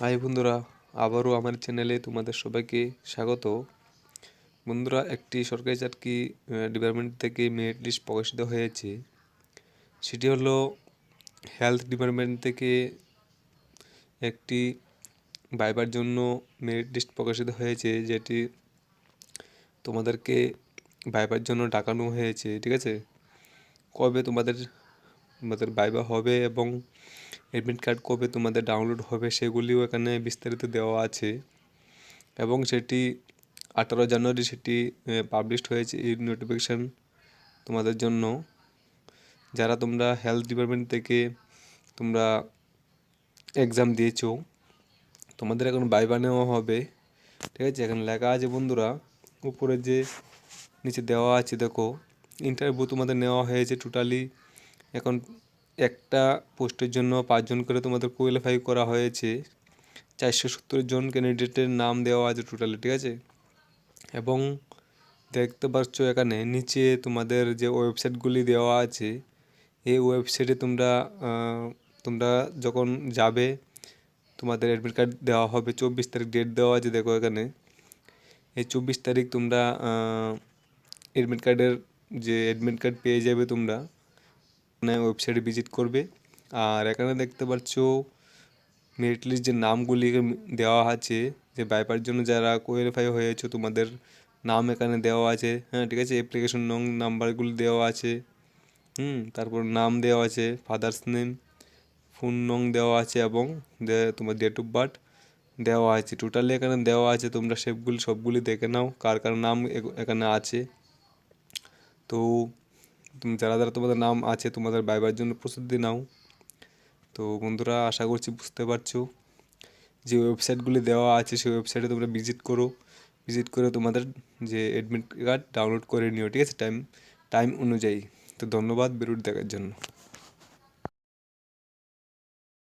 High বন্ধুরা, আবারও আমার চ্যানেলে তোমাদের সবাইকে স্বাগত। বন্ধুরা, একটি সরকারি চাকরি ডিপার্টমেন্ট থেকে মেরিট লিস্ট প্রকাশিত হয়েছে। সেটি হলো হেলথ ডিপার্টমেন্ট থেকে একটি বাইবার জন্য মেরিট লিস্ট প্রকাশিত হয়েছে, যেটি তোমাদেরকে বাইবার জন্য ডাকানো হয়েছে, ঠিক আছে? কবে তোমাদের তোমাদের বাইবা হবে এবং অ্যাডমিট কার্ড কবে তোমাদের ডাউনলোড হবে সেগুলিও এখানে বিস্তারিত দেওয়া আছে। এবং সেটি আঠারো জানুয়ারি সেটি পাবলিশড হয়েছে এই নোটিফিকেশান তোমাদের জন্য। যারা তোমরা হেলথ ডিপার্টমেন্ট থেকে তোমরা এক্সাম দিয়েছ, তোমাদের এখন বাইবা নেওয়া হবে। ঠিক আছে? এখন লেখা আছে বন্ধুরা, উপরে যে নিচে দেওয়া আছে দেখো ইন্টারভিউ তোমাদের নেওয়া হয়েছে টোটালি এখন একটা পোস্টের জন্য পাঁচজন করে তোমাদের কোয়ালিফাই করা হয়েছে। চারশো সত্তর জন ক্যান্ডিডেটের নাম দেওয়া আছে টোটালি ঠিক আছে? এবং দেখতে পাচ্ছ এখানে নিচে তোমাদের যে ওয়েবসাইটগুলি দেওয়া আছে, এই ওয়েবসাইটে তোমরা তোমরা যখন যাবে, তোমাদের অ্যাডমিট কার্ড দেওয়া হবে। চব্বিশ তারিখ ডেট দেওয়া আছে, দেখো এখানে। এই চব্বিশ তারিখ তোমরা অ্যাডমিট কার্ডের যে অ্যাডমিট কার্ড পেয়ে যাবে তোমরা। ওয়েবসাইটে ভিজিট করবে। আর এখানে দেখতে পাচ্ছ মেরিট লিস্ট যে নামগুলি দেওয়া আছে, যে বাইপার জন্য যারা কোয়ালিফাই হয়েছে, তোমাদের নাম এখানে দেওয়া আছে। হ্যাঁ ঠিক আছে? অ্যাপ্লিকেশন নং নাম্বারগুলি দেওয়া আছে। হুম, তারপর নাম দেওয়া আছে ফাদার্স নেম ফোন নং দেওয়া আছে এবং তোমার ডেট অফ বার্থ দেওয়া আছে। টোটালি এখানে দেওয়া আছে, তোমরা সেগুলি, সবগুলি দেখে নাও, কার কার নাম এখানে আছে। তো তুমি যারা যারা তোমাদের নাম আছে, তোমাদের বাইবার জন্য প্রস্তুতি নাও। তো বন্ধুরা, আশা করছি বুঝতে পারছ যে ওয়েবসাইটগুলি দেওয়া আছে, সেই ওয়েবসাইটে তোমরা ভিজিট করো। ভিজিট করে তোমাদের যে অ্যাডমিট কার্ড ডাউনলোড করে নিও, ঠিক আছে? টাইম টাইম অনুযায়ী। তো ধন্যবাদ বিরুট দেখার জন্য।